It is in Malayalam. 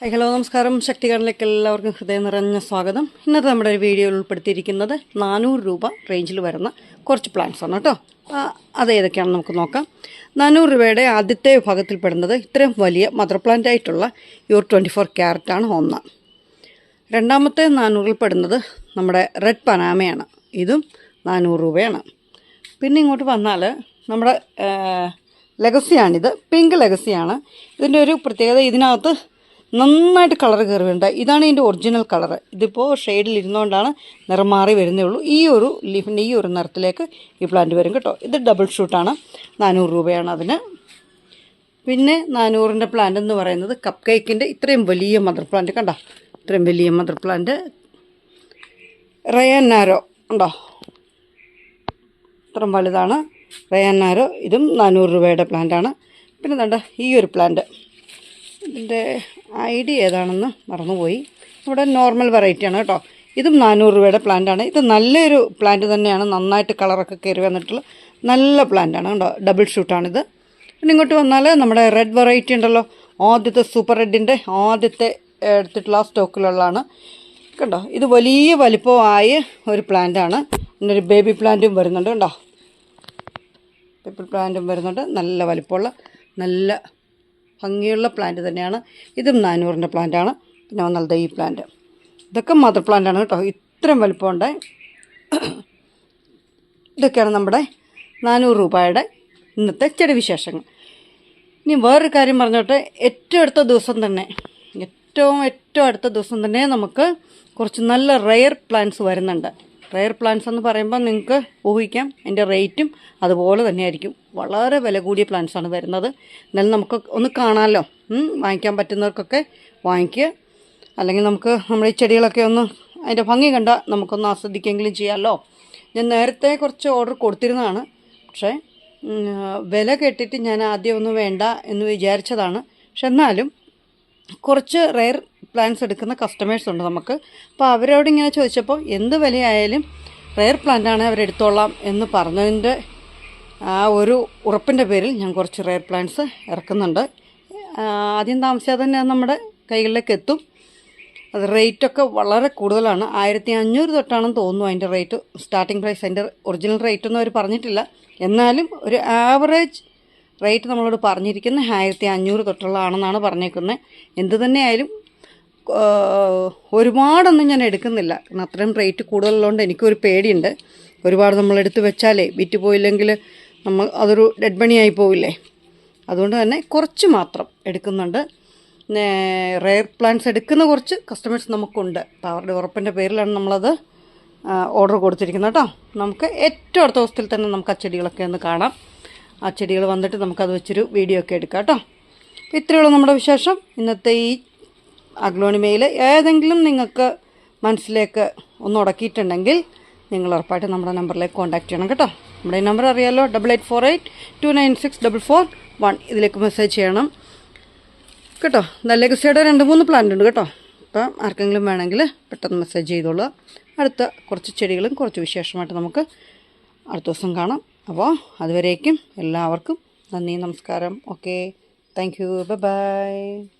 ഹായ് ഹലോ നമസ്കാരം. ശക്തികാരനിലേക്ക് എല്ലാവർക്കും ഹൃദയം നിറഞ്ഞ സ്വാഗതം. ഇന്നത്തെ നമ്മുടെ ഒരു വീഡിയോയിൽ ഉൾപ്പെടുത്തിയിരിക്കുന്നത് നാനൂറ് രൂപ റേഞ്ചിൽ വരുന്ന കുറച്ച് പ്ലാൻസ് ആണ് കേട്ടോ. അത് ഏതൊക്കെയാണെന്ന് നമുക്ക് നോക്കാം. നാനൂറ് രൂപയുടെ ആദ്യത്തെ വിഭാഗത്തിൽ പെടുന്നത് ഇത്രയും വലിയ മദർ പ്ലാന്റ് ആയിട്ടുള്ള യൂർ ട്വന്റി ഫോർ ക്യാരറ്റാണ് ഒന്ന്. രണ്ടാമത്തെ നാനൂറിൽ പെടുന്നത് നമ്മുടെ റെഡ് പനാമയാണ് ഇതും നാനൂറ് രൂപയാണ്. പിന്നെ ഇങ്ങോട്ട് വന്നാൽ നമ്മുടെ ലെഗസിയാണിത് പിങ്ക് ലെഗസിയാണ് ഇതിന്റെ ഒരു പ്രത്യേകത ഇതിനകത്ത് നന്നായിട്ട് കളർ കയറുന്നുണ്ട് ഇതാണ് ഇതിന്റെ ഒറിജിനൽ കളർ ഇതിപ്പോൾ ഷെയ്ഡിൽ ഇരുന്നുകൊണ്ടാണ് നിറം മാറി വരുന്നേ ഉള്ളൂ. ഈ ഒരു ലീഫിന്റെ ഈ ഒരു നിറത്തിലേക്ക് ഈ പ്ലാന്റ് വരും കേട്ടോ. ഇത് ഡബിൾ ഷൂട്ടാണ് നാനൂറ് രൂപയാണ് അതിന്. പിന്നെ നാനൂറിന്റെ പ്ലാന്റ് എന്ന് പറയുന്നത് കപ്പ് കേക്കിന്റെ ഇത്രയും വലിയ മദർ പ്ലാന്റ് കണ്ടോ? ഇത്രയും വലിയ മദർ പ്ലാന്റ് റയൻ നാരോ ഉണ്ടോ ഇത്രയും വലുതാണ്. റയൻ നാരോ ഇതും നാനൂറ് രൂപയുടെ പ്ലാന്റാണ് പിന്നെ കണ്ട ഈ ഒരു പ്ലാന്റ് ഇതിന്റെ ഐ ഡി ഏതാണെന്ന് മറന്നുപോയി. ഇവിടെ നോർമൽ വെറൈറ്റിയാണ് കേട്ടോ. ഇതും നാനൂറ് രൂപയുടെ പ്ലാന്റാണ് ഇത് നല്ലൊരു പ്ലാന്റ് തന്നെയാണ്. നന്നായിട്ട് കളറൊക്കെ കയറി വന്നിട്ടുള്ള നല്ല പ്ലാന്റാണ് കേട്ടോ. ഡബിൾ ഷൂട്ടാണിത് പിന്നെ ഇങ്ങോട്ട് വന്നാൽ നമ്മുടെ റെഡ് വെറൈറ്റി ഉണ്ടല്ലോ. ആദ്യത്തെ സൂപ്പർ റെഡിന്റെ ആദ്യത്തെ എടുത്തിട്ടുള്ള സ്റ്റോക്കിലുള്ളതാണ് കണ്ടോ? ഇത് വലിയ വലിപ്പമായ ഒരു പ്ലാന്റാണ് പിന്നെ ഒരു ബേബി പ്ലാന്റും വരുന്നുണ്ട് കണ്ടോ? ബേബി പ്ലാന്റും വരുന്നുണ്ട്. നല്ല വലിപ്പമുള്ള നല്ല ഭംഗിയുള്ള പ്ലാന്റ് തന്നെയാണ്. ഇതും നാനൂറിന്റെ പ്ലാന്റാണ് പിന്നെ വന്നത് ഈ പ്ലാന്റ് ഇതൊക്കെ മദർ പ്ലാന്റാണ് കേട്ടോ. ഇത്രയും വലുപ്പമുണ്ട്. ഇതൊക്കെയാണ് നമ്മുടെ നാനൂറ് രൂപയുടെ ഇന്നത്തെ ചെടി വിശേഷങ്ങൾ. ഇനി വേറൊരു കാര്യം പറഞ്ഞോട്ടെ. ഏറ്റവും അടുത്ത ദിവസം തന്നെ ഏറ്റവും ഏറ്റവും അടുത്ത ദിവസം തന്നെ നമുക്ക് കുറച്ച് നല്ല റെയർ പ്ലാന്റ്സ് വരുന്നുണ്ട്. റെയർ പ്ലാന്റ്സ് എന്ന് പറയുമ്പോൾ നിങ്ങൾക്ക് ഊഹിക്കാം. അതിന്റെ റേറ്റും അതുപോലെ തന്നെയായിരിക്കും. വളരെ വില കൂടിയ പ്ലാന്റ്സ് ആണ് വരുന്നത്. എന്നാലും നമുക്ക് ഒന്ന് കാണാമല്ലോ വാങ്ങിക്കാൻ പറ്റുന്നവർക്കൊക്കെ വാങ്ങിക്കുക അല്ലെങ്കിൽ നമുക്ക് നമ്മുടെ ഈ ചെടികളൊക്കെ ഒന്ന് അതിന്റെ ഭംഗി കണ്ട നമുക്കൊന്ന് ആസ്വദിക്കെങ്കിലും ചെയ്യാമല്ലോ ഞാൻ നേരത്തെ കുറച്ച് ഓർഡർ കൊടുത്തിരുന്നതാണ്. പക്ഷേ വില കേട്ടിട്ട് ഞാൻ ആദ്യം ഒന്നും വേണ്ട എന്ന് വിചാരിച്ചതാണ്. പക്ഷെ എന്നാലും കുറച്ച് റെയർ പ്ലാന്റ്സ് എടുക്കുന്ന കസ്റ്റമേഴ്സ് ഉണ്ട് നമുക്ക്. അപ്പോൾ അവരോട് ഇങ്ങനെ ചോദിച്ചപ്പോൾ എന്ത് വിലയായാലും റെയർ പ്ലാന്റാണ് അവരെടുത്തോളാം എന്ന് പറഞ്ഞതിന്റെ ആ ഒരു ഉറപ്പിന്റെ പേരിൽ ഞാൻ കുറച്ച് റെയർ പ്ലാന്റ്സ് ഇറക്കുന്നുണ്ട്. ആദ്യം താമസിയാതെ തന്നെ നമ്മുടെ കൈകളിലേക്ക് എത്തും. അത് റേറ്റൊക്കെ വളരെ കൂടുതലാണ്. ആയിരത്തി അഞ്ഞൂറ് തൊട്ടാണെന്ന് തോന്നുന്നു അതിന്റെ റേറ്റ് സ്റ്റാർട്ടിംഗ് പ്രൈസ് അതിന്റെ ഒറിജിനൽ റേറ്റ് ഒന്നും അവർ പറഞ്ഞിട്ടില്ല. എന്നാലും ഒരു ആവറേജ് റേറ്റ് നമ്മളോട് പറഞ്ഞിരിക്കുന്നത് ആയിരത്തി അഞ്ഞൂറ് തൊട്ടുള്ളതാണെന്നാണ് പറഞ്ഞേക്കുന്നത്. എന്ത് തന്നെയായാലും ഒരുപാടൊന്നും ഞാൻ എടുക്കുന്നില്ല. കാരണം അത്രയും റേറ്റ് കൂടുതലുള്ളതുകൊണ്ട് എനിക്കൊരു പേടിയുണ്ട്. ഒരുപാട് നമ്മൾ എടുത്ത് വെച്ചാലേ വിറ്റ് പോയില്ലെങ്കിൽ നമ്മൾ അതൊരു ഡെഡ് മണിയായി പോവില്ലേ? അതുകൊണ്ട് തന്നെ കുറച്ച് മാത്രം എടുക്കുന്നുണ്ട്. റെയർ പ്ലാന്റ്സ് എടുക്കുന്ന കുറച്ച് കസ്റ്റമേഴ്സ് നമുക്കുണ്ട്. അപ്പോൾ അവരുടെ ഉറപ്പിന്റെ പേരിലാണ് നമ്മളത് ഓർഡർ കൊടുത്തിരിക്കുന്നത് കേട്ടോ. നമുക്ക് ഏറ്റവും അടുത്ത ദിവസത്തിൽ തന്നെ നമുക്ക് ആ ചെടികളൊക്കെ ഒന്ന് കാണാം. ആ ചെടികൾ വന്നിട്ട് നമുക്കത് വെച്ചൊരു വീഡിയോ ഒക്കെ എടുക്കാം കേട്ടോ. അപ്പോൾ ഇത്രയുള്ള നമ്മുടെ വിശേഷം. ഇന്നത്തെ ഈ അഗ്ലോണിമയിൽ ഏതെങ്കിലും നിങ്ങൾക്ക് മനസ്സിലേക്ക് ഒന്ന് ഉടക്കിയിട്ടുണ്ടെങ്കിൽ നിങ്ങൾ ഉറപ്പായിട്ട് നമ്മുടെ നമ്പറിലേക്ക് കോൺടാക്ട് ചെയ്യണം കേട്ടോ. നമ്മുടെ ഈ നമ്പർ അറിയാമല്ലോ double eight four eight two nine six double four one ഇതിലേക്ക് മെസ്സേജ് ചെയ്യണം. കേട്ടോ നല്ല ലെഗസിയുടെ രണ്ട് മൂന്ന് പ്ലാന്റ് ഉണ്ട് കേട്ടോ. അപ്പം ആർക്കെങ്കിലും വേണമെങ്കിൽ പെട്ടെന്ന് മെസ്സേജ് ചെയ്തോളൂ. അടുത്ത കുറച്ച് ചെടികളും കുറച്ച് വിശേഷമായിട്ട് നമുക്ക് അടുത്ത ദിവസം കാണാം. അപ്പോൾ അതുവരേക്കും എല്ലാവർക്കും നന്ദി നമസ്കാരം. Okay thank you by